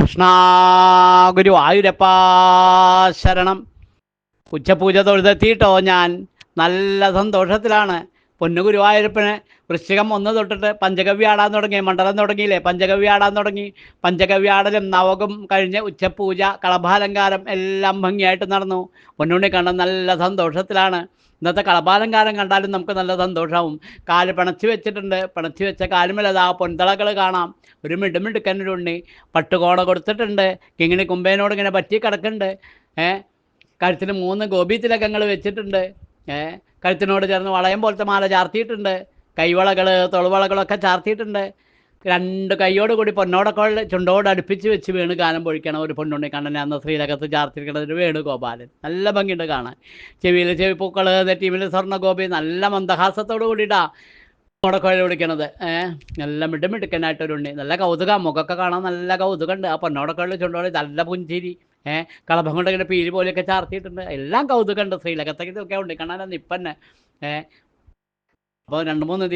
കൃഷ്ണ ആയുരപ്പാ ശരണം. ഉച്ചപൂജ തൊഴുതെത്തിയിട്ടോ ഞാൻ. നല്ല സന്തോഷത്തിലാണ്. പൊന്നു ഗുരുവായൂരപ്പന് വൃശ്ചികം ഒന്ന് തൊട്ടിട്ട് പഞ്ചകവ്യ ആടാൻ തുടങ്ങി. മണ്ഡലം തുടങ്ങിയില്ലേ? പഞ്ചകവ്യ ആടാൻ തുടങ്ങി. പഞ്ചകവ്യാടലും നവകം കഴിഞ്ഞ് ഉച്ചപൂജ കളഭാലങ്കാരം എല്ലാം ഭംഗിയായിട്ട് നടന്നു. പൊന്നുണ്ണി കണ്ണൻ നല്ല സന്തോഷത്തിലാണ്. ഇന്നത്തെ കളഭാലങ്കാരം കണ്ടാലും നമുക്ക് നല്ല സന്തോഷമാവും കാൽ പിണച്ചു വെച്ചിട്ടുണ്ട്. പിണച്ചു വെച്ച കാലുമലതാ പൊൻതളകൾ കാണാം. ഒരു മിടുമിടുക്കനൊരു ഉണ്ണി പട്ടുകോട കൊടുത്തിട്ടുണ്ട്. കിങ്ങിണി കുമ്പേനോട് ഇങ്ങനെ പറ്റി കിടക്കുന്നുണ്ട്. ഏ? കഴുത്തിന് മൂന്ന് ഗോപി തിലകങ്ങൾ വെച്ചിട്ടുണ്ട്. ഏ? കഴുത്തിനോട് ചേർന്ന് വളയം പോലത്തെ മാല ചാർത്തിയിട്ടുണ്ട്. കൈവളകൾ തൊളുവളകളൊക്കെ ചാർത്തിയിട്ടുണ്ട്. രണ്ട് കൈയോട് കൂടി പൊന്നോടൊക്കെ ചുണ്ടോട് അടുപ്പിച്ച് വെച്ച് വീണ് ഗാനം പൊഴിക്കണം. ഒരു പൊന്നുണ്ണി കണ്ണനെ അന്ന് ശ്രീരകത്ത് ഒരു വേണുഗോപാലൻ. നല്ല ഭംഗിയുണ്ട് കാണാൻ. ചെവിയിൽ ചെവിപ്പൂക്കൾ നെറ്റീമിൽ സ്വർണഗോപി നല്ല മന്ദഹാസത്തോട് കൂടിയിട്ടാ മുടക്കോഴി വിളിക്കണത്. ഏഹ് നല്ല മിടുമിടുക്കനായിട്ടൊരു ഉണ്ണി. നല്ല കൗതുകം. മുഖമൊക്കെ കാണാൻ നല്ല കൗതുകമുണ്ട്. ആ പൊന്നോടക്കോഴ ചുണ്ടോട് നല്ല പുഞ്ചിരി. ഏഹ് കളഭം കൊണ്ട് ഇങ്ങനെ പീലി പോലെയൊക്കെ ചാർത്തിയിട്ടുണ്ട്. എല്ലാം കൗതുകമുണ്ട്. ശ്രീലകത്തേക്കൊക്കെ ഉണ്ട് കാണാൻ ഇപ്പന്നെ. ഏഹ് അപ്പോൾ രണ്ട് മൂന്ന്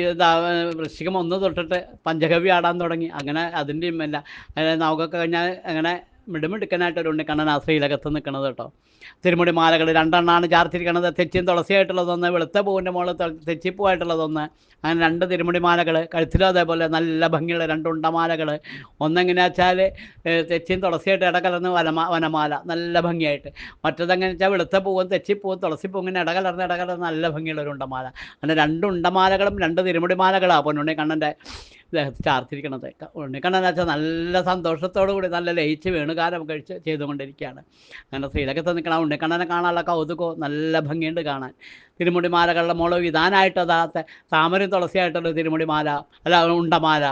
വൃശ്ചികം ഒന്ന് തൊട്ടിട്ട് പഞ്ചഗവ്യ ആടാൻ തുടങ്ങി. അങ്ങനെ അതിന്റെയും അങ്ങനെ നമുക്കൊക്കെ കഴിഞ്ഞാൽ അങ്ങനെ മിടുമിടുക്കനായിട്ടൊരു ഉണ്ണിക്കണ്ണൻ ആശ്രയിലകത്ത് നിൽക്കുന്നത് കേട്ടോ. തിരുമുടി മാലകൾ രണ്ടെണ്ണമാണ് ചാർത്തിരിക്കണത്. തെച്ചിയും തുളസിയായിട്ടുള്ളതൊന്ന് വെളുത്ത പൂവിന്റെ മുകളിൽ തെച്ചിപ്പൂവായിട്ടുള്ളതൊന്ന് അങ്ങനെ രണ്ട് തിരുമുടി മാലകൾ കഴുത്തിലും അതേപോലെ നല്ല ഭംഗിയുള്ള രണ്ട് ഉണ്ടമാലകൾ. ഒന്നെങ്ങനെ വെച്ചാൽ തെച്ചിയും തുളസിയായിട്ട് ഇടകലർന്ന് വനമാ വനമാല നല്ല ഭംഗിയായിട്ട്. മറ്റതെങ്ങനെ വെച്ചാൽ വെളുത്ത പൂവും തെച്ചിപ്പൂവും തുളസിപ്പൂവും ഇങ്ങനെ ഇടകലർന്ന് ഇടകലർന്ന് നല്ല ഭംഗിയുള്ള ഒരു ഉണ്ടമാല. അങ്ങനെ രണ്ട് ഉണ്ടമാലകളും രണ്ട് തിരുമുടി മാലകളാണ് പൊന്നുണ്ണി കണ്ണന്റെ ദേഹത്ത് ചാർത്തിരിക്കണത്. ഉണ്ണിക്കണ്ണൻ അച്ഛൻ നല്ല സന്തോഷത്തോടു കൂടി നല്ല ലയിച്ച് വേണുകാലം കഴിച്ച് ചെയ്തുകൊണ്ടിരിക്കുകയാണ്. അങ്ങനെ ശ്രീലകത്ത് നിൽക്കണ ഉണ്ണിക്കണ്ണനെ കാണാനുള്ള കൗതുകവും നല്ല ഭംഗിയുണ്ട് കാണാൻ. തിരുമുടിമാലകളുടെ മാലകളുടെ ഇതാനായിട്ട് അതാത്ത താമരയും തുളസിയായിട്ടുള്ള തിരുമുടിമാല അല്ല ഉണ്ടമാല.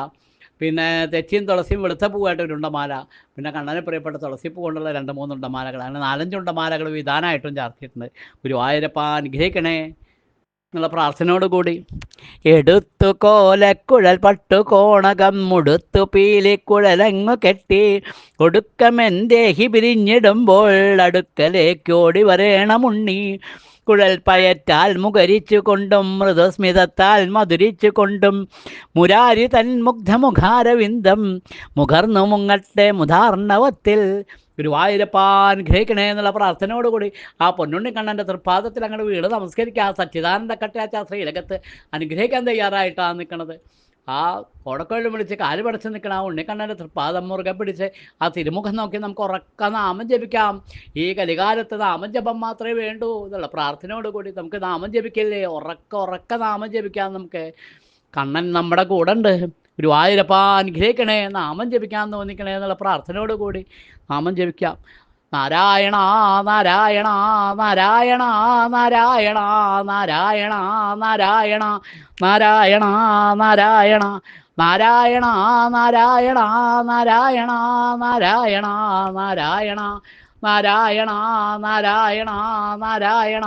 പിന്നെ തെച്ചിയും തുളസിയും വെളുത്ത പൂവായിട്ട് ഒരു ഉണ്ടമാല. പിന്നെ കണ്ണനെ പ്രിയപ്പെട്ട തുളസിപ്പൂ കൊണ്ടുള്ള രണ്ട് മൂന്ന് ഉണ്ടമാലകൾ. അങ്ങനെ നാലഞ്ച് ഉണ്ടമാലകൾ വിധാനമായിട്ടും ചാർത്തിയിട്ടുണ്ട്. ഗുരുവായൂരപ്പ അനുഗ്രഹിക്കണേ. എന്നുള്ള പ്രാർത്ഥനയോട് കൂടി എടുത്തു കോലക്കുഴൽ പട്ടു കോണകം മുടുത്തു പീലിക്കുഴലങ്ങു കെട്ടി ഒടുക്കമെന്തേഹി പിരിഞ്ഞിടുമ്പോൾ അടുക്കലേക്കോടി വരേണമുണ്ണി കുഴൽ പയറ്റാൽ മുഖരിച്ചു കൊണ്ടും മൃദുസ്മിതത്താൽ മധുരിച്ചു കൊണ്ടും മുരാരി തൻ മുഗ്ധമുഖാരവിന്ദം മുഖർന്നു മുങ്ങട്ടെ മുധാർണവത്തിൽ ഗുരുവായൂരപ്പാൻ ഗ്രഹിക്കണേ എന്നുള്ള പ്രാർത്ഥനയോടുകൂടി ആ പൊന്നുണ്ണി കണ്ണന്റെ തൃപ്പാദത്തിൽ അങ്ങോട്ട് വീട് നമസ്കരിക്കുക. ആ സച്ചിദാനന്ദ കട്ടാച്ച ശ്രീലകത്ത് അനുഗ്രഹിക്കാൻ തയ്യാറായിട്ടാണ് നിൽക്കുന്നത് ആ കോടക്കോഴി വിളിച്ച് കാൽ പടച്ച് നിൽക്കണം ആ ഉണ്ണിക്കണ്ണന്റെ തൃപ്പാദം മുറുകെ പിടിച്ച് ആ തിരുമുഖം നോക്കി നമുക്ക് ഉറക്ക നാമം ജപിക്കാം. ഈ കലികാലത്ത് നാമം ജപം മാത്രമേ വേണ്ടൂ എന്നുള്ള പ്രാർത്ഥനയോടുകൂടി നമുക്ക് നാമം ജപിക്കില്ലേ? ഉറക്ക ഉറക്ക നാമം ജപിക്കാം നമുക്ക്. കണ്ണൻ നമ്മുടെ കൂടെ ഉണ്ട് ഗുരുവായൂരപ്പ അനുഗ്രഹിക്കണേ നാമം ജപിക്കാൻ തോന്നിക്കണേ എന്നുള്ള പ്രാർത്ഥനയോട് കൂടി നാമം ജപിക്കാം നാരായണ നാരായണ നാരായണ നാരായണ നാരായണ നാരായണ നാരായണ നാരായണ നാരായണ നാരായണ നാരായണ നാരായണ നാരായണ നാരായണ നാരായണ നാരായണ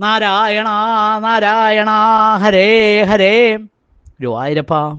നാരായണ നാരായണ ഹരേ ഹരേ. ഗുരുവായൂരപ്പ.